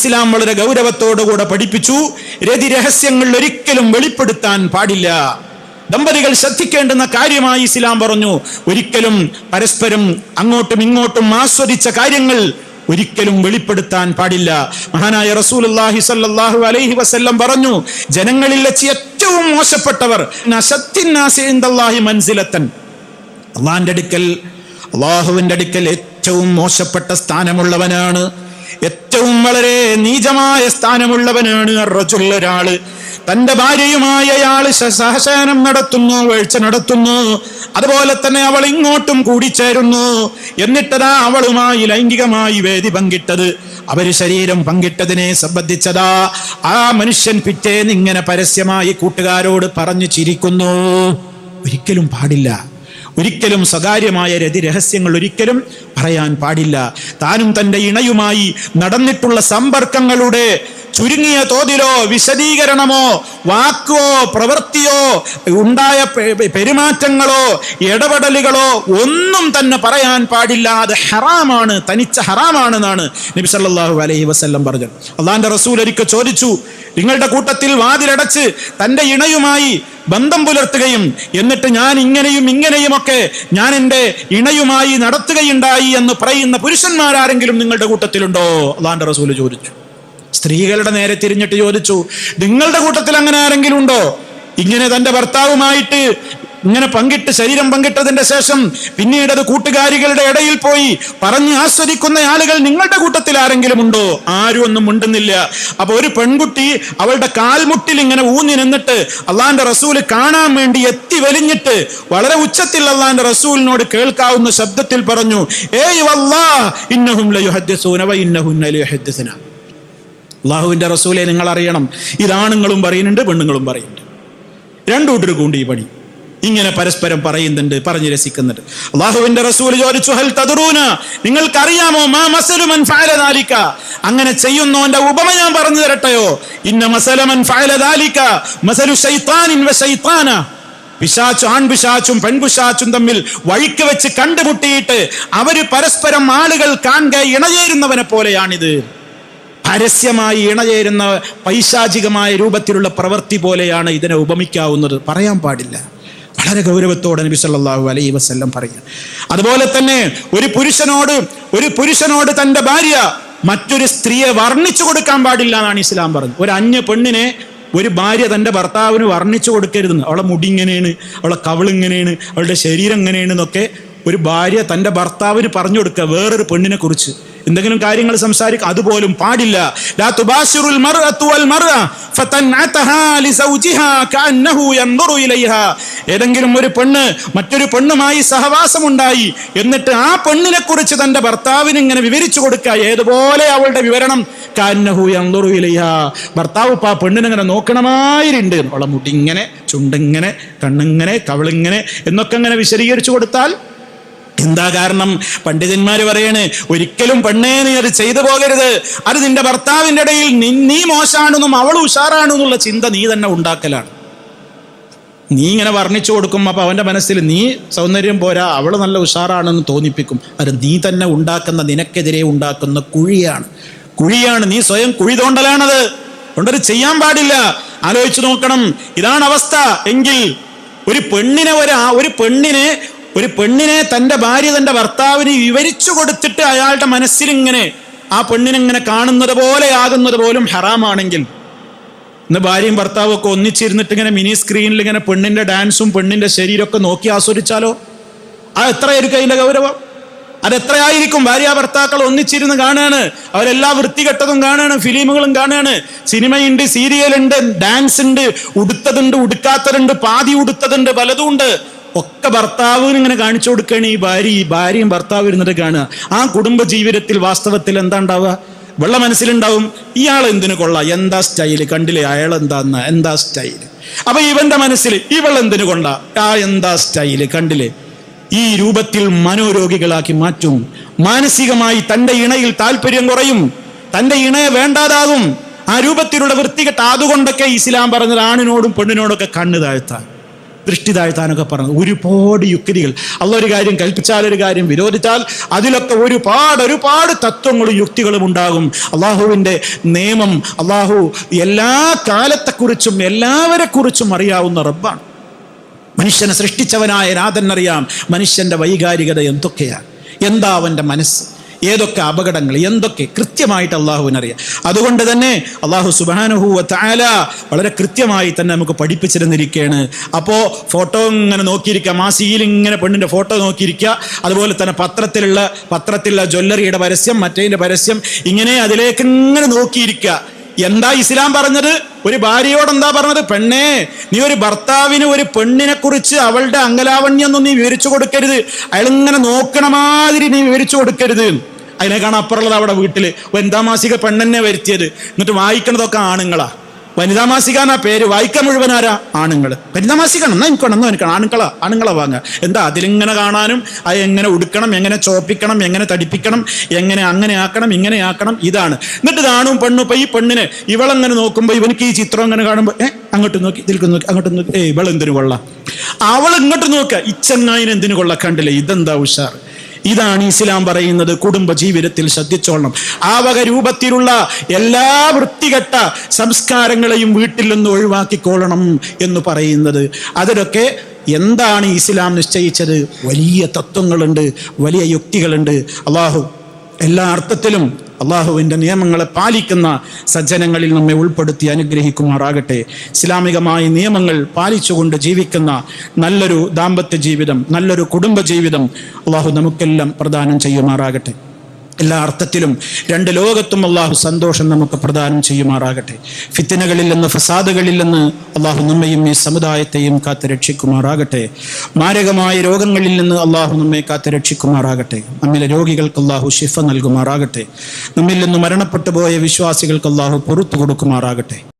ഇസ്ലാം വളരെ ഗൗരവത്തോടുകൂടെ പഠിപ്പിച്ചു. രതി രഹസ്യങ്ങൾ ഒരിക്കലും വെളിപ്പെടുത്താൻ പാടില്ല. ദമ്പതികൾ ശ്രദ്ധിക്കേണ്ടുന്ന കാര്യമായി ഇസ്ലാം പറഞ്ഞു. ഒരിക്കലും പരസ്പരം അങ്ങോട്ടും ഇങ്ങോട്ടും ആസ്വദിച്ച കാര്യങ്ങൾ ഒരിക്കലും വെളിപ്പെടുത്താൻ പാടില്ല. മഹാനായ റസൂലുള്ളാഹി സ്വല്ലല്ലാഹു അലൈഹി വസല്ലം പറഞ്ഞു ജനങ്ങളിൽ വെച്ച് ഏറ്റവും മോശപ്പെട്ടവർ മൻസിലത്തൻ. അള്ളാന്റെ അടുക്കൽ അള്ളാഹുവിന്റെ അടുക്കൽ ഏറ്റവും മോശപ്പെട്ട സ്ഥാനമുള്ളവനാണ് ഏറ്റവും വളരെ നീചമായ സ്ഥാനമുള്ളവനാണ് ഒരാൾ തന്റെ ഭാര്യയുമായ അയാൾ സഹശയനം നടത്തുന്നു വീഴ്ച നടത്തുന്നു. അതുപോലെ തന്നെ അവൾ ഇങ്ങോട്ടും കൂടിച്ചേരുന്നു. എന്നിട്ടതാ അവളുമായി ലൈംഗികമായി വേദി പങ്കിട്ടത്. അവർ ശരീരം പങ്കിട്ടതിനെ സംബന്ധിച്ചതാ ആ മനുഷ്യൻ പിറ്റേന്ന് ഇങ്ങനെ പരസ്യമായി കൂട്ടുകാരോട് പറഞ്ഞു ചിരിക്കുന്നു. ഒരിക്കലും പാടില്ല. ഒരിക്കലും സ്വകാര്യമായ രതി രഹസ്യങ്ങൾ ഒരിക്കലും പറയാൻ പാടില്ല. താനും തന്റെ ഇണയുമായി നടന്നിട്ടുള്ള സമ്പർക്കങ്ങളുടെ ചുരുങ്ങിയ തോതിലോ വിശദീകരണമോ വാക്കോ പ്രവൃത്തിയോ ഉണ്ടായ പെരുമാറ്റങ്ങളോ ഇടപെടലുകളോ ഒന്നും തന്നെ പറയാൻ പാടില്ല. അത് ഹറാമാണ് തനിച്ച ഹറാമാണെന്നാണ് നബി സല്ലല്ലാഹു അലൈഹി വസ്ല്ലം പറഞ്ഞത്. അള്ളാന്റെ റസൂൽ ഒരിക്കൽ ചോദിച്ചു നിങ്ങളുടെ കൂട്ടത്തിൽ വാതിലടച്ച് തന്റെ ഇണയുമായി ബന്ധം പുലർത്തുകയും എന്നിട്ട് ഞാൻ ഇങ്ങനെയും ഇങ്ങനെയുമൊക്കെ ഞാൻ എന്റെ ഇണയുമായി നടത്തുകയുണ്ടായി എന്ന് പറയുന്ന പുരുഷന്മാരാരെങ്കിലും നിങ്ങളുടെ കൂട്ടത്തിലുണ്ടോ? അള്ളാന്റെ റസൂൽ ചോദിച്ചു. സ്ത്രീകളുടെ നേരെ തിരിഞ്ഞിട്ട് ചോദിച്ചു നിങ്ങളുടെ കൂട്ടത്തിൽ അങ്ങനെ ആരെങ്കിലും ഉണ്ടോ? ഇങ്ങനെ തന്റെ ഭർത്താവുമായിട്ട് ഇങ്ങനെ പങ്കിട്ട് ശരീരം പങ്കിട്ടതിന്റെ ശേഷം പിന്നീട് അത് കൂട്ടുകാരികളുടെ ഇടയിൽ പോയി പറഞ്ഞ് ആസ്വദിക്കുന്ന ആളുകൾ നിങ്ങളുടെ കൂട്ടത്തിൽ ആരെങ്കിലും ഉണ്ടോ? ആരും ഒന്നും ഉണ്ടെന്നില്ല. അപ്പൊ ഒരു പെൺകുട്ടി അവളുടെ കാൽമുട്ടിൽ ഇങ്ങനെ ഊന്നി നിന്നിട്ട് അള്ളാന്റെ റസൂൽ കാണാൻ വേണ്ടി എത്തി വലിഞ്ഞിട്ട് വളരെ ഉച്ചത്തിൽ അള്ളാന്റെ റസൂലിനോട് കേൾക്കാവുന്ന ശബ്ദത്തിൽ പറഞ്ഞു ഏയ് വല്ലാ ഇന്നഹും ലയുഹദ്ദിസൂന വ അള്ളാഹുവിന്റെ റസൂലെ നിങ്ങൾ അറിയണം. ഇതാണുങ്ങളും പറയുന്നുണ്ട് പെണ്ണുങ്ങളും പറയുന്നുണ്ട്. രണ്ടു കൂട്ടർക്കുണ്ട് ഈ പണി. ഇങ്ങനെ പരസ്പരം പറയുന്നുണ്ട് പറഞ്ഞ് രസിക്കുന്നുണ്ട്. അള്ളാഹുവിന്റെ റസൂൽ ചോദിച്ചു ഹൽ തദറൂന? നിങ്ങൾക്കറിയാമോ? മാ മസലു മൻ ഫഅല ദാലിക? അങ്ങനെ ചെയ്യുന്നവന്റെ ഉപമ ഞാൻ പറഞ്ഞു തരട്ടെയോ? ഇന്ന മസല മൻ ഫഅല ദാലിക മസലു ശൈത്താനിൻ വ ശൈത്താന. പിശാച്ചും ആൺപിശാച്ചും പെൺപിശാച്ചും തമ്മിൽ വഴിക്ക് വെച്ച് കണ്ടുമുട്ടിയിട്ട് അവർ പരസ്പരം ആളുകൾ കാണുക ഇണചേരുന്നവനെ പോലെയാണിത്. പരസ്യമായി ഇണചേരുന്ന പൈശാചികമായ രൂപത്തിലുള്ള പ്രവൃത്തി പോലെയാണ് ഇതിനെ ഉപമിക്കാവുന്നത്. പറയാൻ പാടില്ല. വളരെ ഗൗരവത്തോടെ നബി സല്ലല്ലാഹു അലൈഹി വസല്ലം പറയുക അതുപോലെ തന്നെ ഒരു പുരുഷനോട് ഒരു പുരുഷനോട് തന്റെ ഭാര്യ മറ്റൊരു സ്ത്രീയെ വർണിച്ചു കൊടുക്കാൻ പാടില്ല എന്നാണ് ഇസ്ലാം പറഞ്ഞത് ഒരു അന്യ പെണ്ണിനെ ഒരു ഭാര്യ തന്റെ ഭർത്താവിന് വർണിച്ചു കൊടുക്കരുതെന്ന്. അവളെ മുടി ഇങ്ങനെയാണ് അവളെ കവിളിങ്ങനെയാണ് അവളുടെ ശരീരം എങ്ങനെയാണ് എന്നൊക്കെ ഒരു ഭാര്യ തന്റെ ഭർത്താവിന് പറഞ്ഞു കൊടുക്കുക. വേറൊരു പെണ്ണിനെ കുറിച്ച് എന്തെങ്കിലും കാര്യങ്ങൾ സംസാരിക്കുക അതുപോലും പാടില്ല. ഏതെങ്കിലും ഒരു പെണ്ണ് മറ്റൊരു പെണ്ണുമായി സഹവാസമുണ്ടായി എന്നിട്ട് ആ പെണ്ണിനെ കുറിച്ച് തന്റെ ഭർത്താവിന് ഇങ്ങനെ വിവരിച്ചു കൊടുക്കുക ഏതുപോലെ അവളുടെ വിവരണം? കാന്നഹു എന്തൊറുയിലയ്യ ഭർത്താവ് ഇപ്പൊ ആ പെണ്ണിനെ നോക്കണമായിരുണ്ട് അവളെ മുടി ഇങ്ങനെ ചുണ്ടിങ്ങനെ കണ്ണിങ്ങനെ കവളിങ്ങനെ എന്നൊക്കെ അങ്ങനെ വിശദീകരിച്ചു കൊടുത്താൽ എന്താ കാരണം? പണ്ഡിതന്മാർ പറയണ് ഒരിക്കലും പെണ്ണേ നീ അത് ചെയ്തു പോകരുത്. അത് നിന്റെ ഭർത്താവിന്റെ ഇടയിൽ നി- നീ മോശാണെന്നും അവൾ ഉഷാറാണെന്നുള്ള ചിന്ത നീ തന്നെ ഉണ്ടാക്കലാണ്. നീ ഇങ്ങനെ വർണിച്ചു കൊടുക്കും അപ്പൊ അവന്റെ മനസ്സിൽ നീ സൗന്ദര്യം പോരാ അവൾ നല്ല ഉഷാറാണെന്ന് തോന്നിപ്പിക്കും. അത് നീ തന്നെ ഉണ്ടാക്കുന്ന നിനക്കെതിരെ ഉണ്ടാക്കുന്ന കുഴിയാണ്. കുഴിയാണ് നീ സ്വയം കുഴി തോണ്ടലാണത് അതുകൊണ്ടത് ചെയ്യാൻ പാടില്ല. ആലോചിച്ചു നോക്കണം. ഇതാണ് അവസ്ഥ. എങ്കിൽ ഒരു പെണ്ണിനെ ഒരു പെണ്ണിനെ ഒരു പെണ്ണിനെ തന്റെ ഭാര്യ തന്റെ ഭർത്താവിന് വിവരിച്ചു കൊടുത്തിട്ട് അയാളുടെ മനസ്സിലിങ്ങനെ ആ പെണ്ണിനെങ്ങനെ കാണുന്നത് പോലെ ആകുന്നത് പോലും ഹറാമാണെങ്കിൽ. ഇന്ന് ഭാര്യയും ഭർത്താവും ഒക്കെ ഒന്നിച്ചിരുന്നിട്ട് ഇങ്ങനെ മിനി സ്ക്രീനിൽ ഇങ്ങനെ പെണ്ണിന്റെ ഡാൻസും പെണ്ണിന്റെ ശരീരമൊക്കെ നോക്കി ആസ്വദിച്ചാലോ? ആ എത്രയായിരിക്കും അതിന്റെ ഗൗരവം? അത് എത്രയായിരിക്കും? ഭാര്യ ഭർത്താക്കൾ ഒന്നിച്ചിരുന്ന് കാണാണ്. അവരെല്ലാ വൃത്തികെട്ടതും കാണാണ് ഫിലിമുകളും കാണാണ്. സിനിമയുണ്ട് സീരിയലുണ്ട് ഡാൻസ് ഉണ്ട് ഉടുത്തതുണ്ട് ഉടുക്കാത്തതുണ്ട് പാതി ഉടുത്തതുണ്ട് പലതും ഉണ്ട് ഒക്കെ ഭർത്താവിന് ഇങ്ങനെ കാണിച്ചു കൊടുക്കുകയാണ് ഈ ഭാര്യ ഈ ഭാര്യയും ഭർത്താവ് ഇരുന്നിട്ട് കാണുക. ആ കുടുംബ ജീവിതത്തിൽ വാസ്തവത്തിൽ എന്താ ഉണ്ടാവുക? വെള്ള മനസ്സിലുണ്ടാവും ഇയാൾ എന്തിനു കൊള്ളാം? എന്താ സ്റ്റൈൽ? കണ്ടില്ലേ അയാൾ എന്താന്ന്? എന്താ സ്റ്റൈൽ? അപ്പൊ ഇവന്റെ മനസ്സിൽ ഇവൾ എന്തിനു കൊണ്ട? ആ എന്താ സ്റ്റൈൽ? കണ്ടില്ലേ? ഈ രൂപത്തിൽ മനോരോഗികളാക്കി മാറ്റും. മാനസികമായി തന്റെ ഇണയിൽ താല്പര്യം കുറയും. തന്റെ ഇണയെ വേണ്ടാതാകും. ആ രൂപത്തിലുള്ള വൃത്തികെട്ട അതുകൊണ്ടൊക്കെ ഇസ്ലാം പറഞ്ഞത് ആണിനോടും പെണ്ണിനോടൊക്കെ കണ്ണു താഴ്ത്താൻ. ദൃഷ്ടി താഴ്ത്താനൊക്കെ പറഞ്ഞത് ഒരുപാട് യുക്തികൾ. അല്ല ഒരു കാര്യം കൽപ്പിച്ചാൽ ഒരു കാര്യം വിരോധിച്ചാൽ അതിലൊക്കെ ഒരുപാട് ഒരുപാട് തത്വങ്ങളും യുക്തികളും ഉണ്ടാകും. അള്ളാഹുവിന്റെ നിയമം അള്ളാഹു എല്ലാ കാലത്തെക്കുറിച്ചും എല്ലാവരെ കുറിച്ചും അറിയാവുന്ന റബ്ബാണ്. മനുഷ്യനെ സൃഷ്ടിച്ചവനായ നാഥൻ അറിയാം മനുഷ്യന്റെ വൈകാരികത എന്തൊക്കെയാണ്? എന്താ അവന്റെ മനസ്സ്? ഏതൊക്കെ അപകടങ്ങൾ എന്തൊക്കെ കൃത്യമായിട്ട് അള്ളാഹുവിനറിയാം. അതുകൊണ്ട് തന്നെ അള്ളാഹു സുബാനുഹൂവ താല വളരെ കൃത്യമായി തന്നെ നമുക്ക് പഠിപ്പിച്ചിരുന്നിരിക്കുകയാണ് അപ്പോൾ ഫോട്ടോ ഇങ്ങനെ നോക്കിയിരിക്കുക മാസികയിൽ ഇങ്ങനെ പെണ്ണിന്റെ ഫോട്ടോ നോക്കിയിരിക്കുക അതുപോലെ തന്നെ പത്രത്തിലുള്ള പത്രത്തിലുള്ള ജ്വല്ലറിയുടെ പരസ്യം മറ്റേതിന്റെ പരസ്യം ഇങ്ങനെ അതിലേക്ക് ഇങ്ങനെ നോക്കിയിരിക്കുക. എന്താ ഇസ്ലാം പറഞ്ഞത്? ഒരു ഭാര്യയോട് എന്താ പറഞ്ഞത്? പെണ്ണേ നീ ഒരു ഭർത്താവിന് ഒരു പെണ്ണിനെ കുറിച്ച് അവളുടെ അങ്കലാവണ്യൊന്നും നീ വിവരിച്ചു കൊടുക്കരുത്. അയാൾ ഇങ്ങനെ നോക്കണ നീ വിവരിച്ചു കൊടുക്കരുത്. അതിനേക്കാണ് അപ്പുറമുള്ളത് അവിടെ വീട്ടിൽ വനിതാ മാസിക പെണ്ണെന്നെ വരുത്തിയത്. എന്നിട്ട് വായിക്കണതൊക്കെ ആണുങ്ങളാ. വനിതാ മാസിക എന്നാ പേര്? വായിക്കാൻ മുഴുവൻ ആരാ? ആണുങ്ങൾ വനിതാ മാസിക എന്നാ എനിക്ക് എന്നാ എനിക്കാണ്? ആണുങ്ങളാ ആണുങ്ങളാ വാങ്ങുക. എന്താ? അതിലിങ്ങനെ കാണാനും അത് എങ്ങനെ ഉടുക്കണം എങ്ങനെ ചോപ്പിക്കണം എങ്ങനെ തടിപ്പിക്കണം എങ്ങനെ അങ്ങനെ ആക്കണം ഇങ്ങനെ ആക്കണം ഇതാണ്. എന്നിട്ട് കാണും പെണ്ണു. ഇപ്പൊ ഈ പെണ്ണിനെ ഇവളങ്ങനെ നോക്കുമ്പോൾ ഇവനിക്ക് ഈ ചിത്രം അങ്ങനെ കാണുമ്പോൾ ഏ അങ്ങോട്ട് നോക്കി ഇതിൽക്ക് നോക്കി അങ്ങോട്ട് നോക്കി. ഏ ഇവളെന്തിനു കൊള്ളാം? അവൾ ഇങ്ങോട്ട് നോക്കുക ഇച്ചങ്ങായിന് എന്തിനു കൊള്ള? കണ്ടില്ലേ? ഇതെന്താ ഉഷാർ ഇതാണ് ഇസ്ലാം പറയുന്നത് കുടുംബ ജീവിതത്തിൽ ശ്രദ്ധിച്ചോളണം. ആ വക രൂപത്തിലുള്ള എല്ലാ വൃത്തികെട്ട സംസ്കാരങ്ങളെയും വീട്ടിൽ നിന്ന് ഒഴിവാക്കിക്കൊള്ളണം എന്ന് പറയുന്നത്. അതിലൊക്കെ എന്താണ് ഇസ്ലാം നിശ്ചയിച്ചത്? വലിയ തത്വങ്ങളുണ്ട് വലിയ യുക്തികളുണ്ട്. അള്ളാഹു എല്ലാ അർത്ഥത്തിലും അള്ളാഹുവിന്റെ നിയമങ്ങളെ പാലിക്കുന്ന സജ്ജനങ്ങളിൽ നമ്മെ ഉൾപ്പെടുത്തി അനുഗ്രഹിക്കുമാറാകട്ടെ. ഇസ്ലാമികമായ നിയമങ്ങൾ പാലിച്ചുകൊണ്ട് ജീവിക്കുന്ന നല്ലൊരു ദാമ്പത്യ ജീവിതം നല്ലൊരു കുടുംബ ജീവിതം അള്ളാഹു നമുക്കെല്ലാം പ്രദാനം ചെയ്യുമാറാകട്ടെ. എല്ലാ അർത്ഥത്തിലും രണ്ട് ലോകത്തും അള്ളാഹു സന്തോഷം നമുക്ക് പ്രദാനം ചെയ്യുമാറാകട്ടെ. ഫിത്തിനകളിൽ നിന്ന് ഫസാദുകളിൽ നിന്ന് അള്ളാഹു നമ്മയും ഈ സമുദായത്തെയും കാത്ത് രക്ഷിക്കുമാറാകട്ടെ. മാരകമായ രോഗങ്ങളിൽ നിന്ന് അള്ളാഹു നമ്മെ കാത്ത് രക്ഷിക്കുമാറാകട്ടെ. നമ്മിലെ രോഗികൾക്ക് അള്ളാഹു ശിഫ നൽകുമാറാകട്ടെ. നമ്മിൽ നിന്ന് മരണപ്പെട്ടു പോയ വിശ്വാസികൾക്ക് അള്ളാഹു പുറത്തു കൊടുക്കുമാറാകട്ടെ.